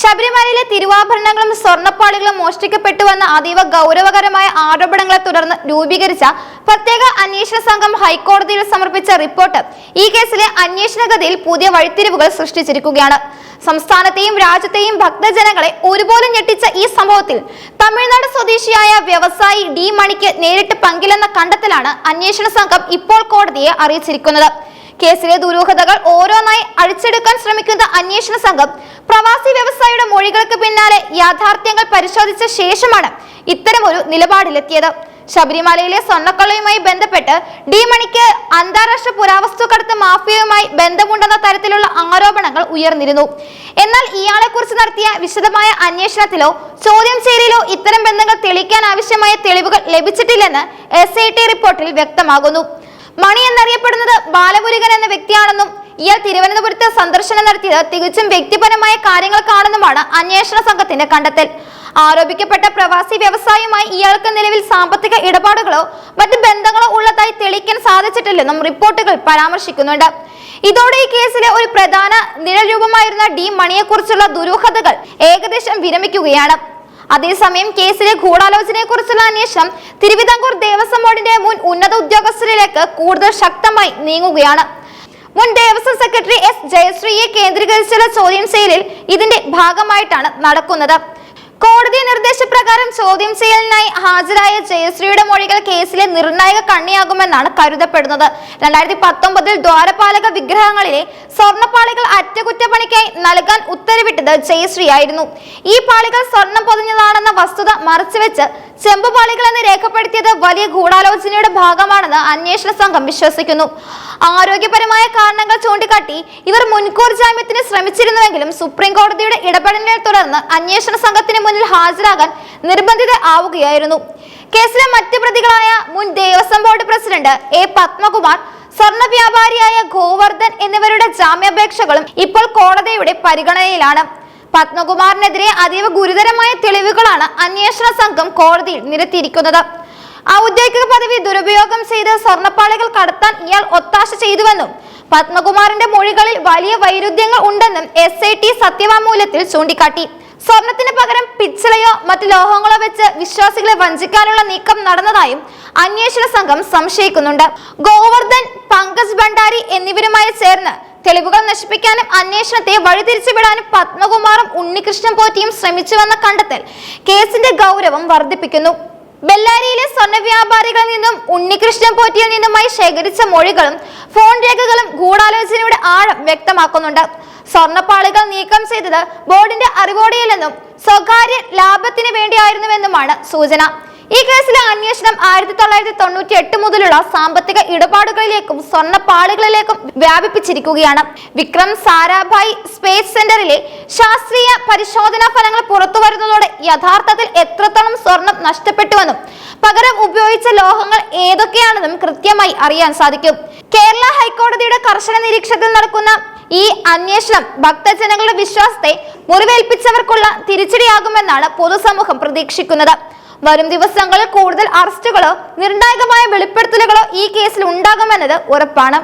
ശബരിമലയിലെ തിരുവാഭരണങ്ങളും സ്വർണപ്പാളികളും മോഷ്ടിക്കപ്പെട്ടുവെന്ന അതീവ ഗൗരവകരമായ ആരോപണങ്ങളെ തുടർന്ന് രൂപീകരിച്ച പ്രത്യേക അന്വേഷണ സംഘം ഹൈക്കോടതിയിൽ സമർപ്പിച്ച റിപ്പോർട്ട് ഈ കേസിലെ അന്വേഷണഗതിയിൽ പുതിയ വഴിത്തിരിവുകൾ സൃഷ്ടിച്ചിരിക്കുകയാണ്. സംസ്ഥാനത്തെയും രാജ്യത്തെയും ഭക്തജനങ്ങളെ ഒരുപോലെ ഞെട്ടിച്ച ഈ സംഭവത്തിൽ തമിഴ്നാട് സ്വദേശിയായ വ്യവസായി ഡി മണിക്ക് നേരിട്ട് പങ്കില്ലെന്ന കണ്ടെത്തലാണ് അന്വേഷണ സംഘം ഇപ്പോൾ കോടതിയെ അറിയിച്ചിരിക്കുന്നത്. കേസിലെ ദുരൂഹതകൾ ഓരോന്നായി അഴിച്ചെടുക്കാൻ ശ്രമിക്കുന്ന അന്വേഷണ സംഘം പ്രവാസി വ്യവസായിയുടെ മൊഴികൾക്ക് പിന്നാലെ യാഥാർത്ഥ്യങ്ങൾ പരിശോധിച്ച ശേഷമാണ് ഇത്തരമൊരു നിലപാടിലെത്തിയത്. ശബരിമലയിലെ സ്വർണക്കൊള്ളയുമായി ബന്ധപ്പെട്ട് ഡി മണിക്ക് അന്താരാഷ്ട്ര പുരാവസ്തു കടത്ത് മാഫിയയുമായി ബന്ധമുണ്ടെന്ന തരത്തിലുള്ള ആരോപണങ്ങൾ ഉയർന്നിരുന്നു. എന്നാൽ ഇയാളെക്കുറിച്ച് നടത്തിയ വിശദമായ അന്വേഷണത്തിലോ ചോദ്യം ചെയ്യലിലോ ഇത്തരം ബന്ധങ്ങൾ തെളിയിക്കാൻ ആവശ്യമായ തെളിവുകൾ ലഭിച്ചിട്ടില്ലെന്ന് എസ് റിപ്പോർട്ടിൽ വ്യക്തമാകുന്നു. മണി എന്നറിയപ്പെടുന്നത് ബാലമുരുകൻ എന്ന വ്യക്തിയാണെന്നും ഇയാൾ തിരുവനന്തപുരത്ത് സന്ദർശനം നടത്തിയത് തികച്ചും വ്യക്തിപരമായ കാര്യങ്ങൾക്കാണെന്നുമാണ് അന്വേഷണ സംഘത്തിന്റെ കണ്ടെത്തൽ. ആരോപിക്കപ്പെട്ട പ്രവാസി വ്യവസായവുമായി ഇയാൾക്ക് നിലവിൽ സാമ്പത്തിക ഇടപാടുകളോ മറ്റ് ബന്ധങ്ങളോ ഉള്ളതായി തെളിയിക്കാൻ സാധിച്ചിട്ടില്ലെന്നും റിപ്പോർട്ടുകൾ പരാമർശിക്കുന്നുണ്ട്. ഇതോടെ ഈ കേസിലെ ഒരു പ്രധാന നിഴൽ രൂപമായിരുന്ന ഡി മണിയെക്കുറിച്ചുള്ള ദുരൂഹതകൾ ഏകദേശം വിരമിക്കുകയാണ്. അതേസമയം കേസിലെ ഗൂഢാലോചനയെക്കുറിച്ചുള്ള അന്വേഷണം തിരുവിതാംകൂർ ദേവസ്വം ബോർഡിന്റെ മുൻ ഉന്നത ഉദ്യോഗസ്ഥരിലേക്ക് കൂടുതൽ ശക്തമായി നീങ്ങുകയാണ്. മുൻ ദേവസ്വം സെക്രട്ടറി എസ് ജയശ്രീയെ കേന്ദ്രീകരിച്ചുള്ള ചോദ്യം ചെയ്യലിൽ ഇതിന്റെ ഭാഗമായിട്ടാണ് നടക്കുന്നത്. കോടതി നിർദ്ദേശപ്രകാരം ചോദ്യം ചെയ്യലിനായി ഹാജരായ ജയശ്രീയുടെ മൊഴികൾ കേസിലെ നിർണായക കണ്ണിയാകുമെന്നാണ് കരുതപ്പെടുന്നത്. രണ്ടായിരത്തി പത്തൊമ്പതിൽ ദ്വാരപാലക വിഗ്രഹങ്ങളിലെ സ്വർണപ്പാളികൾ അറ്റകുറ്റപ്പണിക്കായി നൽകാൻ ഉത്തരവിട്ടത് ജയശ്രീ ആയിരുന്നു ഈ പാളികൾ സ്വർണം പൊതിഞ്ഞതാണെന്ന വസ്തുത മറച്ചുവെച്ച് ചെമ്പുപാളികൾ എന്ന് രേഖപ്പെടുത്തിയത് വലിയ ഗൂഢാലോചനയുടെ ഭാഗമാണെന്ന് അന്വേഷണ സംഘം വിശ്വസിക്കുന്നു. ആരോഗ്യപരമായ കാരണങ്ങൾ ചൂണ്ടിക്കാട്ടി ഇവർ മുൻകൂർ ജാമ്യത്തിന് ശ്രമിച്ചിരുന്നുവെങ്കിലും സുപ്രീം കോടതിയുടെ ഇടപെടലിനെ തുടർന്ന് അന്വേഷണ സംഘത്തിന് മുന്നിൽ ഹാജരാകാൻ നിർബന്ധിത ആവുകയായിരുന്നു. കേസിലെ മറ്റ് പ്രതികളായ മുൻ Devaswom board president A Padmakumar സ്വർണ വ്യാപാരിയായ ഗോവർദ്ധൻ എന്നിവരുടെ ജാമ്യാപേക്ഷകളും ഇപ്പോൾ കോടതിയുടെ പരിഗണനയിലാണ്. പത്മകുമാറിനെതിരെ അതീവ ഗുരുതരമായ തെളിവുകളാണ് അന്വേഷണ സംഘം കോടതിയിൽ നിരത്തിയിരിക്കുന്നത്. ഔദ്യോഗിക പദവി ദുരുപയോഗം ചെയ്ത് സ്വർണപ്പാളികൾ കടത്താൻ ഇയാൾ ഒത്താശ ചെയ്തുവെന്നും പത്മകുമാറിന്റെ മൊഴികളിൽ വലിയ വൈരുദ്ധ്യങ്ങൾ ഉണ്ടെന്നും എസ് ഐ ടി സത്യവാങ്മൂലത്തിൽ ചൂണ്ടിക്കാട്ടി. സ്വർണത്തിന് പകരം പിച്ചളയോ മറ്റു ലോഹങ്ങളോ വെച്ച് വിശ്വാസികളെ വഞ്ചിക്കാനുള്ള നീക്കം നടന്നതായും അന്വേഷണ സംഘം സംശയിക്കുന്നുണ്ട്. ഗോവർദ്ധൻ പങ്കജ് ഭണ്ഡാരി എന്നിവരുമായി ചേർന്ന് തെളിവുകൾ നശിപ്പിക്കാനും അന്വേഷണത്തെ വഴിതിരിച്ചുവിടാനും പത്മകുമാറും ഉണ്ണികൃഷ്ണൻ പോറ്റിയും ശ്രമിച്ചുവെന്ന കണ്ടെത്തൽ കേസിന്റെ ഗൗരവം വർദ്ധിപ്പിക്കുന്നു. ബെല്ലാരിയിലെ സ്വർണ വ്യാപാരികളിൽ നിന്നും ഉണ്ണികൃഷ്ണൻ പോറ്റിയിൽ നിന്നുമായി ശേഖരിച്ച മൊഴികളും ഫോൺ രേഖകളും ഗൂഢാലോചനയുടെ ആഴം വ്യക്തമാക്കുന്നുണ്ട്. സ്വർണപ്പാളികൾ നീക്കം ചെയ്തത് ബോർഡിന്റെ അറിവോടെയല്ലെന്നും സ്വകാര്യ ലാഭത്തിന് വേണ്ടിയായിരുന്നുവെന്നുമാണ് സൂചന. ഈ കേസിലെ അന്വേഷണം ആയിരത്തി തൊള്ളായിരത്തി തൊണ്ണൂറ്റി എട്ട് മുതലുള്ള സാമ്പത്തിക ഇടപാടുകളിലേക്കും സ്വർണപ്പാളികളിലേക്കും വ്യാപിപ്പിച്ചിരിക്കുകയാണ്. വിക്രം സാരാഭായ് സ്പേസ് സെന്ററിലെ ശാസ്ത്രീയ പരിശോധനാ ഫലങ്ങൾ പുറത്തു വരുന്നതോടെ യഥാർത്ഥത്തിൽ എത്രത്തോളം സ്വർണം നഷ്ടപ്പെട്ടുവെന്നും പകരം ഉപയോഗിച്ച ലോഹങ്ങൾ ഏതൊക്കെയാണെന്നും കൃത്യമായി അറിയാൻ സാധിക്കും. കേരള ഹൈക്കോടതിയുടെ കർശന നിരീക്ഷണത്തിൽ നടക്കുന്ന ഈ അന്വേഷണം ഭക്തജനങ്ങളുടെ വിശ്വാസത്തെ മുറിവേൽപ്പിച്ചവർക്കുള്ള തിരിച്ചടിയാകുമെന്നാണ് പൊതുസമൂഹം പ്രതീക്ഷിക്കുന്നത്. വരും ദിവസങ്ങളിൽ കൂടുതൽ അറസ്റ്റുകളോ നിർണായകമായ വെളിപ്പെടുത്തലുകളോ ഈ കേസിൽ ഉണ്ടാകുമെന്നത് ഉറപ്പാണ്.